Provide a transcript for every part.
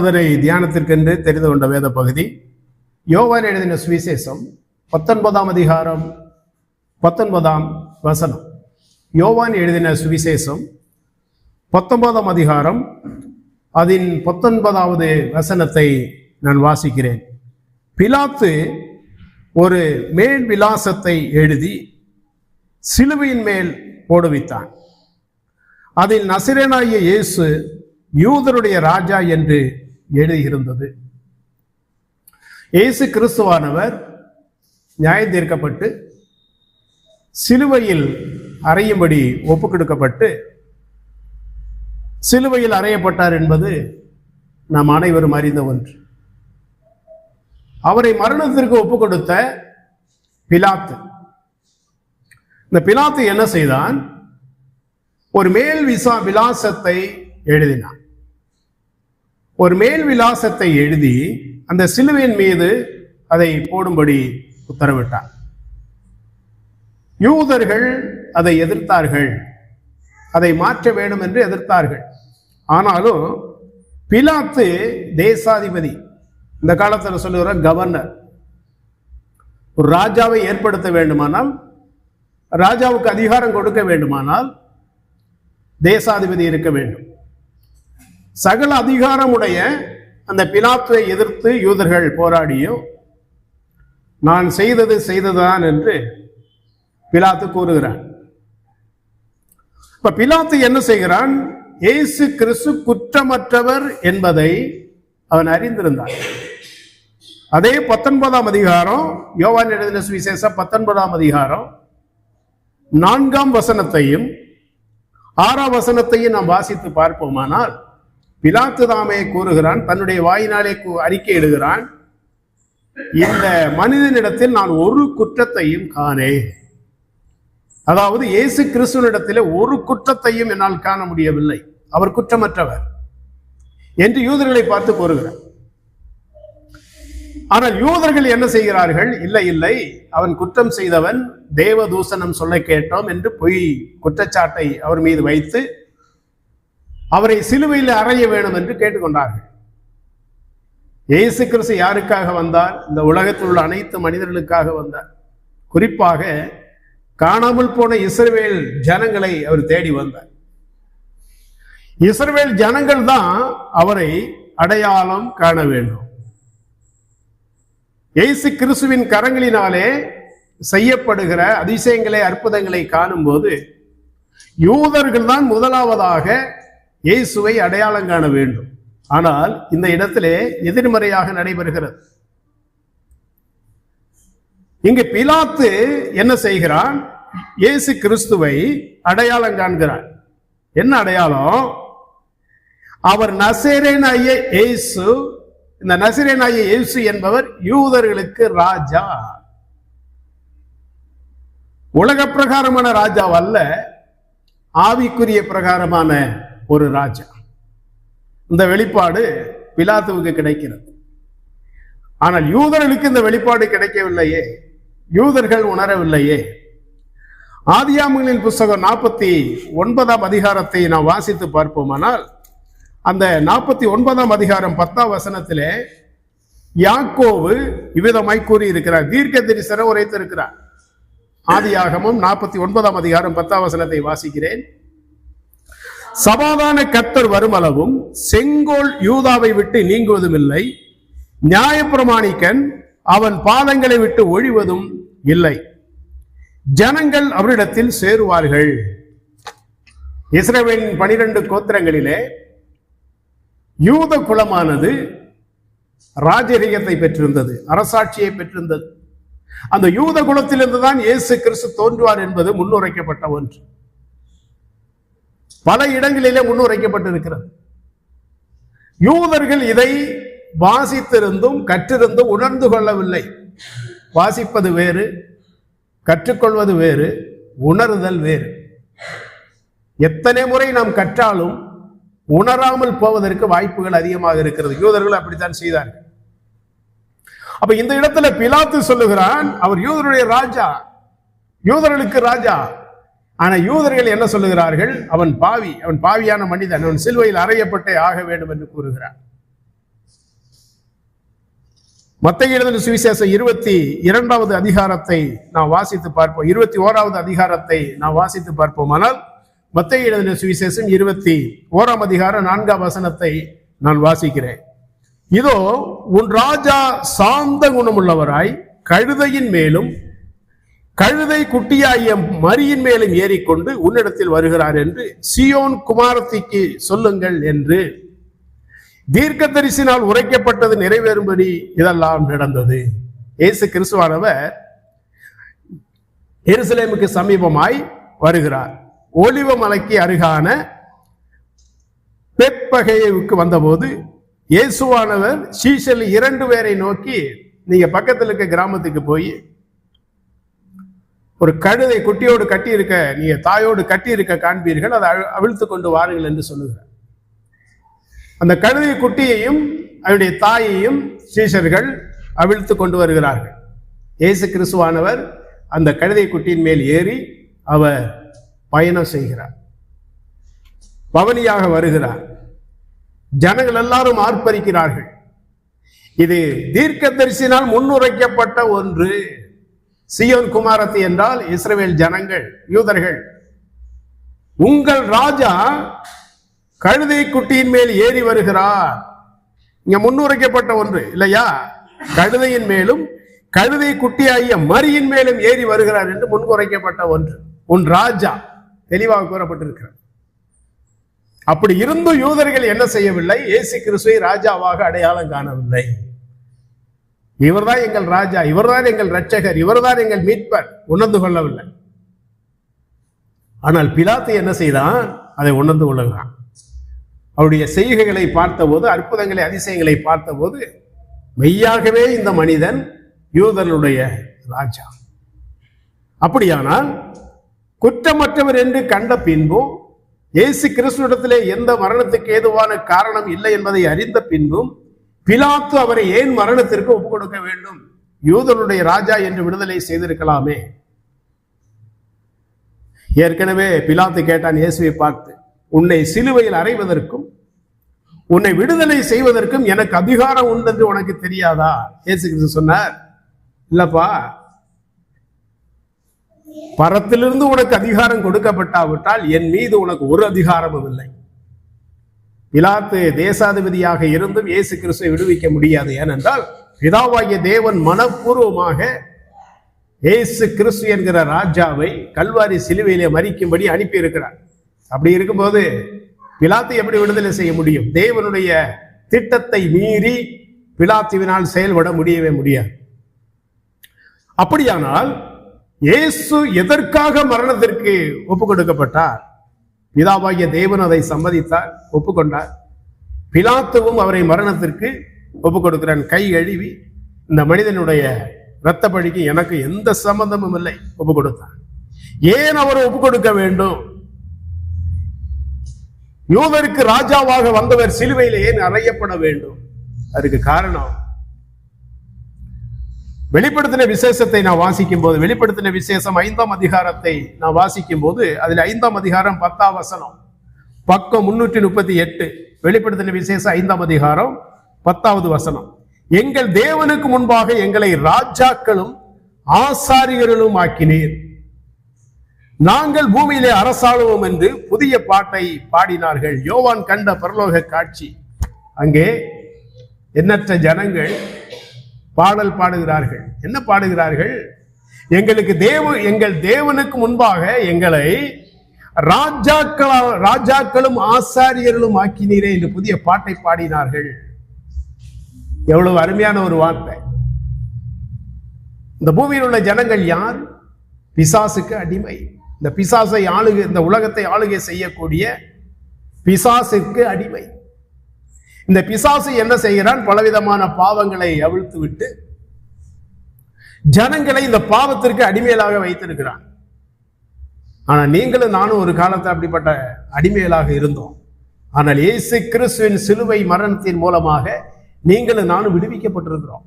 நாளானதரை தியானத்திற்கென்று தெரிந்து கொண்ட வேத பகுதி. யோவான் எழுதின சுவிசேஷம் பத்தொன்பதாம் அதிகாரம் பத்தொன்பதாம் வசனம். யோவான் எழுதின சுவிசேஷம் பத்தொன்பதாம் அதிகாரம் அதன் பத்தொன்பதாவது வசனத்தை நான் வாசிக்கிறேன். பிலாத்து ஒரு மேல் விலாசத்தை எழுதி சிலுவையின் மேல் போடுவித்தான். அதில் நசிரனாகிய இயேசு யூதருடைய ராஜா என்று எழுதியிருந்தது இயேசு கிறிஸ்துவானவர் நியாயம் தீர்க்கப்பட்டு சிலுவையில் அறையும்படி ஒப்புக்கொடுக்கப்பட்டு சிலுவையில் அறையப்பட்டார் என்பது நாம் அனைவரும் அறிந்த ஒன்று. அவரை மரணத்திற்கு ஒப்பு கொடுத்த பிலாத்து. இந்த பிலாத்து என்ன செய்தான்? ஒரு மேல் விசா விலாசத்தை எழுதினான். ஒரு மேல் விலாசத்தை எழுதி அந்த சிலுவையின் மீது அதை போடும்படி உத்தரவிட்டார். யூதர்கள் அதை எதிர்த்தார்கள். அதை மாற்ற வேண்டும் என்று எதிர்த்தார்கள். ஆனாலும் பிலாத்து தேசாதிபதி இந்த காலத்தில் சொல்லுகிற கவர்னர் ஒரு ராஜாவை ஏற்படுத்த வேண்டுமானால் ராஜாவுக்கு அதிகாரம் கொடுக்க வேண்டுமானால் தேசாதிபதி இருக்க வேண்டும். சகல அதிகாரமுடைய அந்த பிலாத்துவை எதிர்த்து யூதர்கள் போராடியும் நான் செய்தது செய்ததுதான் என்று பிலாத்து கூறுகிறான். இப்ப பிலாத்து என்ன செய்கிறான்? இயேசு கிறிஸ்து குற்றமற்றவர் என்பதை அவன் அறிந்திருந்தான். அதே பத்தொன்பதாம் அதிகாரம் யோவான் எழுதின சுவிசேஷ பத்தொன்பதாம் அதிகாரம் நான்காம் வசனத்தையும் ஆறாம் வசனத்தையும் நாம் வாசித்து பார்ப்போமானால் பிலாத்து தாமே கூறுகிறான் தன்னுடைய வாயினாலே அறிக்கை இடுகிறான் இந்த மனிதனிடத்தில் நான் ஒரு குற்றத்தையும் காணேன். அதாவது இயேசு கிறிஸ்துவனிடத்தில் ஒரு குற்றத்தையும் என்னால் காண முடியவில்லை. அவர் குற்றமற்றவர் என்று யூதர்களை பார்த்து கூறுகிறார். ஆனால் யூதர்கள் என்ன செய்கிறார்கள்? இல்லை இல்லை அவன் குற்றம் செய்தவன் தேவதூசனம் சொல்ல கேட்டோம் என்று பொய் குற்றச்சாட்டை அவர் மீது வைத்து அவரை சிலுவையில் அறைய வேண்டும் என்று கேட்டுக்கொண்டார்கள். இயேசு கிறிஸ்து யாருக்காக வந்தார்? இந்த உலகத்தில் உள்ள அனைத்து மனிதர்களுக்காக வந்தார். குறிப்பாக காணாமல் போன இஸ்ரவேல் ஜனங்களை அவர் தேடி வந்தார். இஸ்ரவேல் ஜனங்கள் தான் அவரை அடையாளம் காண வேண்டும். இயேசு கிறிஸ்துவின் கரங்களினாலே செய்யப்படுகிற அதிசயங்களை அற்புதங்களை காணும்போது யூதர்கள் தான் முதலாவதாக இயேசுவை அடையாளம் காண வேண்டும். ஆனால் இந்த இடத்திலே எதிர்மறையாக நடைபெறுகிறது. இங்கு பிலாத்து என்ன செய்கிறான்? இயேசு கிறிஸ்துவை அடையாளம் காண்கிறான். என்ன அடையாளம்? அவர் நசரேனாய இயேசு இந்த நசரேனாய இயேசு என்பவர் யூதர்களுக்கு ராஜா. உலக பிரகாரமான ராஜா அல்ல ஆவிக்குரிய பிரகாரமான ஒரு ராஜா. இந்த வெளிப்பாடு பிலாத்துவுக்கு கிடைக்கிறது. ஆனால் யூதர்களுக்கு இந்த வெளிப்பாடு கிடைக்கவில்லையே. யூதர்கள் உணரவில்லையே. ஆதியாமங்களின் புஸ்தகம் நாற்பத்தி ஒன்பதாம் அதிகாரத்தை நாம் வாசித்து பார்ப்போமானால் அந்த நாற்பத்தி ஒன்பதாம் அதிகாரம் பத்தாம் வசனத்திலே யாக்கோவு இவ்விதமாய் கூறி இருக்கிறார் தீர்க்க தரிசன உரைத்திருக்கிறார். ஆதியாகமும் நாற்பத்தி ஒன்பதாம் அதிகாரம் பத்தாம் வசனத்தை வாசிக்கிறேன். சமாதான கத்தர் வருமளவும் செங்கோல் யூதாவை விட்டு நீங்குவதும் இல்லை நியாயப்பிரமாணிக்கன் அவன் பாதங்களை விட்டு ஒழிவதும் இல்லை. ஜனங்கள் அவரிடத்தில் சேருவார்கள். இஸ்ரவேலின் பனிரெண்டு கோத்திரங்களிலே யூத குலமானது ராஜரீகத்தை பெற்றிருந்தது அரசாட்சியை பெற்றிருந்தது. அந்த யூத குலத்திலிருந்து தான் இயேசு கிறிஸ்து தோன்றுவார் என்பது முன்னுரைக்கப்பட்ட ஒன்று. பல இடங்களிலே முன்னுரைக்கப்பட்டிருக்கிறது யூதர்கள் இதை வாசித்திருந்தும் கற்றிருந்தும் உணர்ந்து கொள்ளவில்லை. வாசிப்பது வேறு கற்றுக்கொள்வது வேறு உணருதல் வேறு. எத்தனை முறை நாம் கற்றாலும் உணராமல் போவதற்கு வாய்ப்புகள் அதிகமாக இருக்கிறது. யூதர்கள் அப்படித்தான் செய்தார்கள். அப்ப இந்த இடத்துல பிலாத்து சொல்லுகிறான் அவர் யூதருடைய ராஜா யூதர்களுக்கு ராஜா ஆனா யூதர்கள் என்ன சொல்லுகிறார்கள்? அவன் பாவி அவன் பாவியான மனிதன் அவன் சிலுவையில் அறையப்பட்டே ஆக வேண்டும் என்று கூறுகிறார். மத்திய எழுதின சுவிசேஷம் இருபத்தி இரண்டாவது அதிகாரத்தை நாம் வாசித்து பார்ப்போம். இருபத்தி ஓராவது அதிகாரத்தை நாம் வாசித்து பார்ப்போம். ஆனால் மத்திய எழுதின சுவிசேஷம் இருபத்தி ஓராம் அதிகாரம் நான்காம் வசனத்தை நான் வாசிக்கிறேன். இதோ உன் ராஜா சாந்த குணமுள்ளவராய் கழுதையின் மேலும் கழுதை குட்டியாகிய மரியின் மேலும் ஏறிக்கொண்டு உன்னிடத்தில் வருகிறார் என்று சியோன் குமாரத்திக்கு சொல்லுங்கள் என்று. தீர்க்க தரிசினால் உரைக்கப்பட்டது நிறைவேறும்படி இதெல்லாம் நடந்தது. இயேசு கிறிஸ்துவானவர் எருசலேமுக்கு சமீபமாய் வருகிறார். ஒளிவ மலைக்கு அருகான பெத்பகையுக்கு வந்தபோது இயேசுவானவர் சீசல் இரண்டு பேரை நோக்கி நீங்க பக்கத்தில் இருக்க கிராமத்துக்கு போய் ஒரு கழுதை குட்டியோடு கட்டி இருக்க நீங்க தாயோடு கட்டி இருக்க காண்பீர்கள் அதை அவிழ்த்து கொண்டு வாருங்கள் என்று சொல்லுகிறார். அந்த கழுதை குட்டியையும் அவருடைய தாயையும் சீஷர்கள் அவிழ்த்து கொண்டு வருகிறார்கள். இயேசு கிறிஸ்துவானவர் அந்த கழுதை குட்டியின் மேல் ஏறி அவர் பயணம் செய்கிறார். பவனியாக வருகிறார். ஜனங்கள் எல்லாரும் ஆர்ப்பரிக்கிறார்கள். இது தீர்க்க தரிசினால் முன்னுரைக்கப்பட்ட ஒன்று. சியோன் குமாரத்தி என்றால் இஸ்ரேல் ஜனங்கள் யூதர்கள். உங்கள் ராஜா கழுதை குட்டியின் மேல் ஏறி வருகிறார். இங்க முன்னுரைக்கப்பட்ட ஒன்று இல்லையா? கழுதையின் மேலும் கழுதை குட்டியாகிய மரியின் மேலும் ஏறி வருகிறார் என்று முன்குறைக்கப்பட்ட ஒன்று. உன் ராஜா தெளிவாக கூறப்பட்டிருக்கிறார் அப்படி இருந்தும் யூதர்கள் என்ன செய்யவில்லை? ஏசு கிறிஸ்துவை ராஜாவாக அடையாளம் காணவில்லை. இவர்தான் எங்கள் ராஜா இவர்தான் எங்கள் ரட்சகர் இவர்தான் எங்கள் மீட்பர். உணர்ந்து கொள்ளவில்லை. ஆனால் பிலாத்து என்ன செய்தான்? அதை உணர்ந்து கொள்ளுகிறான் அவருடைய செய்கைகளை பார்த்தபோது அற்புதங்களை அதிசயங்களை பார்த்தபோது மெய்யாகவே இந்த மனிதன் யூதர்களுடைய ராஜா. அப்படியானால் குற்றமற்றவர் என்று கண்ட பின்பும் இயேசு கிறிஸ்துவிடத்திலே எந்த மரணத்துக்கு ஏதுவான காரணம் இல்லை என்பதை அறிந்த பின்பும் பிலாத்து அவரை ஏன் மரணத்திற்கு ஒப்பு கொடுக்க வேண்டும்? யூதனுடைய ராஜா என்று விடுதலை செய்திருக்கலாமே. ஏற்கனவே பிலாத்து கேட்டான் இயேசுவை பார்த்து உன்னை சிலுவையில் அறைவதற்கும் உன்னை விடுதலை செய்வதற்கும் எனக்கு அதிகாரம் உண்டு என்று உனக்கு தெரியாதா? இயேசு கிறிஸ்து சொன்னார் இல்லப்பா பரத்திலிருந்து உனக்கு அதிகாரம் கொடுக்கப்பட்டாவிட்டால் என் மீது உனக்கு ஒரு அதிகாரமும் இல்லை. பிலாத்து தேசாதிபதியாக இருந்தும் இயேசு கிறிஸ்துவை விடுவிக்க முடியாது. ஏனென்றால் பிதாவாகிய தேவன் மனப்பூர்வமாக இயேசு கிறிஸ்து என்கிற ராஜாவை கல்வாரி சிலுவையிலே மறிக்கும்படி அனுப்பி இருக்கிறார் அப்படி இருக்கும்போது பிலாத்து எப்படி விடுதலை செய்ய முடியும்? தேவனுடைய திட்டத்தை மீறி பிலாத்துவினால் செயல்பட முடியவே முடியாது. அப்படியானால் இயேசு எதற்காக மரணத்திற்கு ஒப்பு கொடுக்கப்பட்டார் பிதாவாகிய தேவன் அதை சம்மதித்தார் ஒப்புக்கொண்டார். பிலாத்துவும் அவரை மரணத்திற்கு ஒப்பு கொடுக்கிறான் கை கழுவி இந்த மனிதனுடைய இரத்த பழிக்கு எனக்கு எந்த சம்பந்தமும் இல்லை ஒப்பு கொடுத்தார் ஏன் அவர் ஒப்பு கொடுக்க வேண்டும்? யூதருக்கு ராஜாவாக வந்தவர் சிலுவையில் ஏன் அறையப்பட வேண்டும்? அதுக்கு காரணம் வெளிப்படுத்தின விசேஷத்தை நான் வாசிக்கும் போது வெளிப்படுத்தின விசேஷம் ஐந்தாம் அதிகாரத்தை நான் வாசிக்கும் போது அதில் ஐந்தாம் அதிகாரம் பத்தாம் வசனம். பக்கம் முன்னூற்றி முப்பத்தி எட்டு. வெளிப்படுத்தின விசேஷம் ஐந்தாம் அதிகாரம் பத்தாவது வசனம். எங்கள் தேவனுக்கு முன்பாக எங்களை ராஜாக்களும் ஆசாரியர்களும் ஆக்கினீர். நாங்கள் பூமியிலே அரசாளுவோம் என்று புதிய பாட்டை பாடினார்கள். யோவான் கண்ட பரலோக காட்சி. அங்கே எண்ணற்ற ஜனங்கள் பாடல் பாடுகிறார்கள். என்ன பாடுகிறார்கள்? எங்களுக்கு தேவ எங்கள் தேவனுக்கு முன்பாக எங்களை ராஜாக்களா ராஜாக்களும் ஆசாரியர்களும் ஆக்கினீரே என்று புதிய பாட்டை பாடினார்கள். எவ்வளவு அருமையான ஒரு வார்த்தை. இந்த பூமியில் உள்ள ஜனங்கள் யார்? பிசாசுக்கு அடிமை. இந்த பிசாசை ஆளுகை இந்த உலகத்தை ஆளுகை செய்யக்கூடிய பிசாசுக்கு அடிமை. இந்த பிசாசு என்ன செய்கிறான்? பலவிதமான பாவங்களை அவிழ்த்து விட்டு ஜனங்களை இந்த பாவத்திற்கு அடிமையலாக வைத்திருக்கிறான். ஆனா நீங்களும் நானும் ஒரு காலத்தில் அப்படிப்பட்ட அடிமையலாக இருந்தோம். ஆனால் இயேசு கிறிஸ்துவின் சிலுவை மரணத்தின் மூலமாக நீங்களும் நானும் விடுவிக்கப்பட்டிருக்கிறோம்.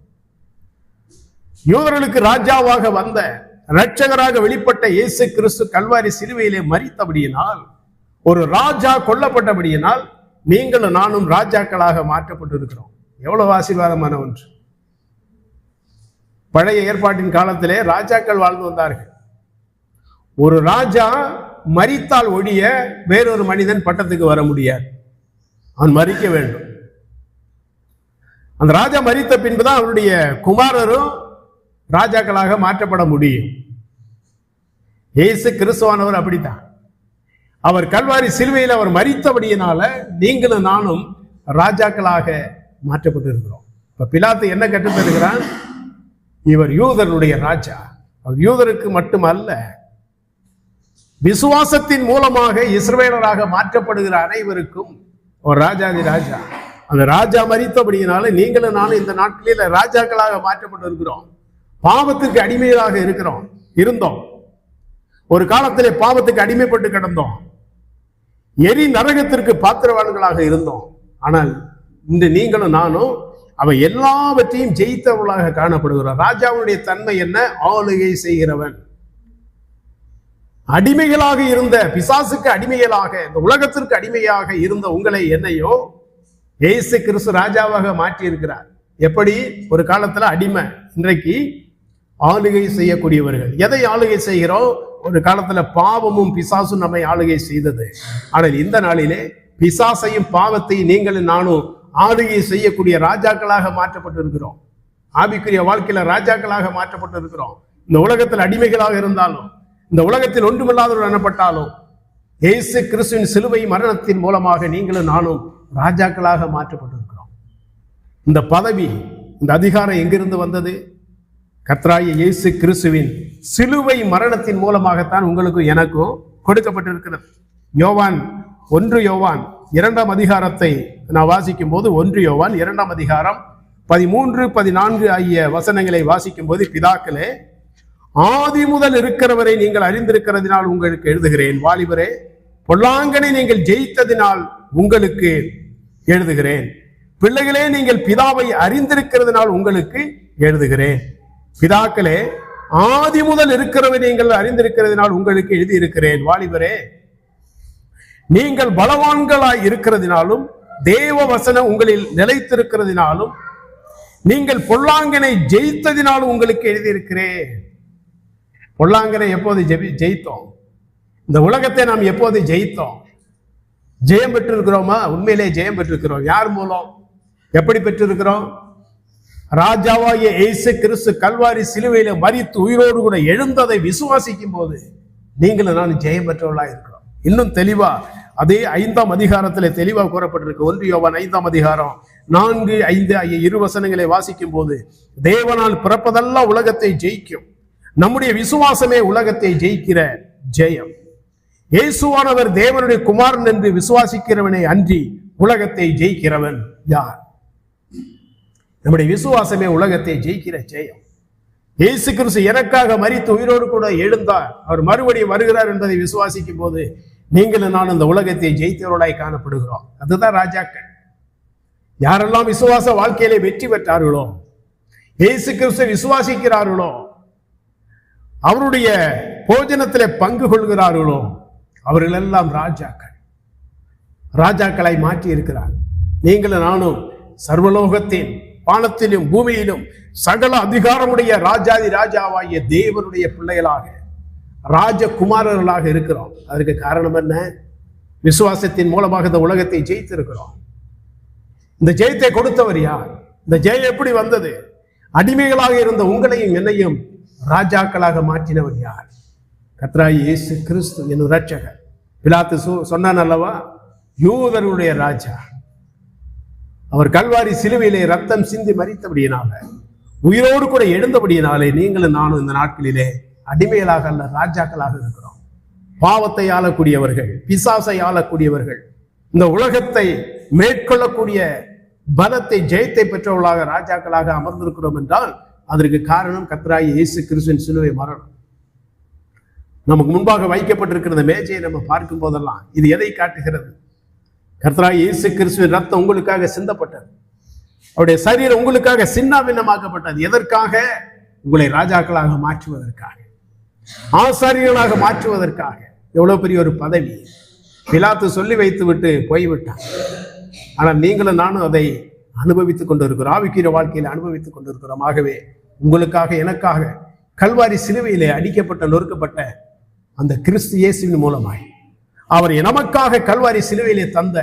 யூதர்களுக்கு ராஜாவாக வந்த இரட்சகராக வெளிப்பட்ட இயேசு கிறிஸ்து கல்வாரி சிலுவையிலே மறித்தபடியினால் ஒரு ராஜா கொல்லப்பட்டபடியினால் நீங்களும் நானும் ராஜாக்களாக மாற்றப்பட்டிருக்கிறோம். எவ்வளவு ஆசீர்வாதமான ஒன்று. பழைய ஏற்பாட்டின் காலத்திலே ராஜாக்கள் வாழ்ந்து வந்தார்கள். ஒரு ராஜா மறித்தால் ஒழிய வேறொரு மனிதன் பட்டத்துக்கு வர முடியாது. அவன் மறிக்க வேண்டும். அந்த ராஜா மறித்த பின்புதான் அவருடைய குமாரரும் ராஜாக்களாக மாற்றப்பட முடியும். இயேசு கிறிஸ்துவானவர் அப்படித்தான். அவர் கல்வாரி சிலுவையில் அவர் மறித்தபடியினால நீங்களும் நானும் ராஜாக்களாக மாற்றப்பட்டிருக்கிறோம். இப்போ பிலாத்து என்ன கற்றுத்தருகிறான் இவர் யூதருடைய ராஜா. அவர் யூதருக்கு மட்டுமல்ல விசுவாசத்தின் மூலமாக இஸ்ரவேலராக மாற்றப்படுகிற அனைவருக்கும் ஒரு ராஜாதி ராஜா. அந்த ராஜா மறித்தபடியினால நீங்களும் நானும் இந்த நாட்களில் ராஜாக்களாக மாற்றப்பட்டு இருக்கிறோம் பாவத்துக்கு அடிமைகளாக இருக்கிறோம் இருந்தோம். ஒரு காலத்திலே பாவத்துக்கு அடிமைப்பட்டு கிடந்தோம். எரி நரகத்திற்கு பாத்திரவான்களாக இருந்தோம். ஆனால் இந்த நீங்களும் நானும் அவன் எல்லாவற்றையும் ஜெயித்தவர்களாக காணப்படுகிறார் ராஜாவுடைய தன்மை என்ன? ஆளுகை செய்கிறவன். அடிமைகளாக இருந்த பிசாசுக்கு அடிமைகளாக இந்த உலகத்திற்கு அடிமையாக இருந்த உங்களை என்னையோ இயேசு கிறிஸ்து ராஜாவாக மாற்றி இருக்கிறார் எப்படி? ஒரு காலத்துல அடிமை. இன்றைக்கு ஆளுகை செய்யக்கூடியவர்கள். எதை ஆளுகை செய்கிறோம்? ஒரு காலத்துல பாவமும் பிசாசும் நம்மை ஆளுகை செய்தது. ஆனால் இந்த நாளிலே பிசாசையும் பாவத்தையும் நீங்களும் நானும் ஆளுகை செய்யக்கூடிய ராஜாக்களாக மாற்றப்பட்டிருக்கிறோம். ஆவிக்குரிய வாழ்க்கையில ராஜாக்களாக மாற்றப்பட்டிருக்கிறோம். இந்த உலகத்தில் அடிமைகளாக இருந்தாலும் இந்த உலகத்தில் ஒன்றுமில்லாதவர் எனப்பட்டாலும் இயேசு கிறிஸ்துவின் சிலுவை மரணத்தின் மூலமாக நீங்களும் நானும் ராஜாக்களாக மாற்றப்பட்டிருக்கிறோம். இந்த பதவி இந்த அதிகாரம் எங்கிருந்து வந்தது? கத்ராய இயேசு கிறிஸ்துவின் சிலுவை மரணத்தின் மூலமாகத்தான் உங்களுக்கும் எனக்கும் கொடுக்கப்பட்டிருக்கிறது. யோவான் ஒன்று யோவான் இரண்டாம் அதிகாரத்தை நான் வாசிக்கும் போது ஒன்று யோவான் இரண்டாம் அதிகாரம் பதிமூன்று பதினான்கு ஆகிய வசனங்களை வாசிக்கும் போது பிதாக்களே ஆதி முதல் இருக்கிறவரை நீங்கள் அறிந்திருக்கிறதினால் உங்களுக்கு எழுதுகிறேன். வாலிபரே பொல்லாங்கனை நீங்கள் ஜெயித்ததினால் உங்களுக்கு எழுதுகிறேன். பிள்ளைகளே நீங்கள் பிதாவை அறிந்திருக்கிறதுனால் உங்களுக்கு எழுதுகிறேன். பிதாக்களே ஆதி முதல் இருக்கிறவை நீங்கள் அறிந்திருக்கிறதுனால் உங்களுக்கு எழுதியிருக்கிறேன். வாலிபரே நீங்கள் பலவான்களாய் இருக்கிறதினாலும் தேவ வசனம் உங்களில் நிலைத்திருக்கிறதினாலும் நீங்கள் பொல்லாங்கனை ஜெயித்ததினாலும் உங்களுக்கு எழுதியிருக்கிறேன். பொல்லாங்கனை எப்போது ஜெபி ஜெயித்தோம்? இந்த உலகத்தை நாம் எப்போது ஜெயித்தோம்? ஜெயம் பெற்றிருக்கிறோமா? உண்மையிலே ஜெயம் பெற்றிருக்கிறோம். யார் மூலம்? எப்படி பெற்றிருக்கிறோம்? ராஜாவாகிய இயேசு கிறிஸ்து கல்வாரி சிலுவையில மறித்து உயிரோடு கூட எழுந்ததை விசுவாசிக்கும் போது நீங்களும் நான் ஜெயம் பெற்றவர்களா இருக்கிறோம். இன்னும் தெளிவா அதே ஐந்தாம் அதிகாரத்துல தெளிவா கூறப்பட்டிருக்கு. ஒன்று யோவான் ஐந்தாம் அதிகாரம் நான்கு ஐந்து ஐய இரு வசனங்களை வாசிக்கும் போது தேவனால் பிறப்பதெல்லாம் உலகத்தை ஜெயிக்கும். நம்முடைய விசுவாசமே உலகத்தை ஜெயிக்கிற ஜெயம். இயேசுவானவர் தேவனுடைய குமாரன் என்று விசுவாசிக்கிறவனை அன்றி உலகத்தை ஜெயிக்கிறவன் யார்? நம்முடைய விசுவாசமே உலகத்தை ஜெயிக்கிற ஜெயம். இயேசு கிறிஸ்து எனக்காக மறித்து உயிரோடு கூட எழுந்தார். அவர் மறுபடியும் வருகிறார் என்பதை விசுவாசிக்கும் போது நீங்களும் நான் இந்த உலகத்தை ஜெயித்தவர்களாய் காணப்படுகிறோம். அதுதான் ராஜாக்கள். யாரெல்லாம் விசுவாச வாழ்க்கையிலே வெற்றி பெற்றார்களோ இயேசு கிறிஸ்து விசுவாசிக்கிறார்களோ அவருடைய போஜனத்திலே பங்கு கொள்கிறார்களோ அவர்கள் எல்லாம் ராஜாக்கள். ராஜாக்களை மாற்றி இருக்கிறார் நீங்களும் நானும் சர்வலோகத்தின் வானத்திலும் பூமியிலும் சகல அதிகாரமுடைய ராஜாதி ராஜாவாகிய தேவனுடைய பிள்ளைகளாக ராஜகுமாரர்களாக இருக்கிறோம். அதற்கு காரணம் என்ன? விசுவாசத்தின் மூலமாக இந்த உலகத்தை ஜெயித்திருக்கிறோம். இந்த ஜெயத்தை கொடுத்தவர் யார்? இந்த ஜெயம் எப்படி வந்தது? அடிமைகளாக இருந்த உங்களையும் என்னையும் ராஜாக்களாக மாற்றினவர் யார்? கத்ராய் இயேசு கிறிஸ்து என்னும் ரட்சகர் பிலாத்து சொன்னான் அல்லவா? யூதருடைய ராஜா. அவர் கல்வாரி சிலுவையிலே ரத்தம் சிந்தி மறித்தபடியினால உயிரோடு கூட எழுந்தபடியினாலே நீங்களும் நானும் இந்த நாட்களிலே அடிமைகளாக அல்ல ராஜாக்களாக இருக்கிறோம். பாவத்தை ஆளக்கூடியவர்கள் பிசாசை ஆளக்கூடியவர்கள் இந்த உலகத்தை மேற்கொள்ளக்கூடிய பலத்தை ஜெயத்தை பெற்றவர்களாக ராஜாக்களாக அமர்ந்திருக்கிறோம் என்றால் அதற்கு காரணம் கத்ராய் இயேசு கிறிஸ்துவின் சிலுவை மரணம். நமக்கு முன்பாக வைக்கப்பட்டிருக்கிற மேஜையை நம்ம பார்க்கும் போதெல்லாம் இது எதை காட்டுகிறது? கர்த்தரா இயேசு கிறிஸ்துவின் ரத்தம் உங்களுக்காக சிந்தப்பட்டது. அவருடைய சரீரம் உங்களுக்காக சின்னாபின்னமாக்கப்பட்டது. எதற்காக? உங்களை ராஜாக்களாக மாற்றுவதற்காக. ஆசாரியர்களாக மாற்றுவதற்காக. எவ்வளவு பெரிய ஒரு பதவி. பிலாத்து சொல்லி வைத்து விட்டு போய்விட்டான் ஆனால் நீங்களும் நானும் அதை அனுபவித்துக் கொண்டிருக்கிறோம். ஆவிக்கிற வாழ்க்கையில் அனுபவித்துக் கொண்டிருக்கிறோம். ஆகவே உங்களுக்காக எனக்காக கல்வாரி சிலுவையிலே அடிக்கப்பட்ட நொறுக்கப்பட்ட அந்த கிறிஸ்து இயேசுவின் மூலமாய் அவர் நமக்காக கல்வாரி சிலுவையிலே தந்த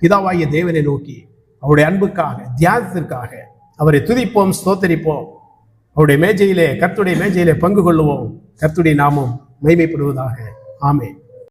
பிதாவாகிய தேவனை நோக்கி அவருடைய அன்புக்காக தியானத்திற்காக அவரை துதிப்போம் ஸ்தோத்தரிப்போம். அவருடைய மேஜையிலே கர்த்துடைய மேஜையிலே பங்கு கொள்ளுவோம். கர்த்துடைய நாமம் மைமைப்படுவதாக ஆமே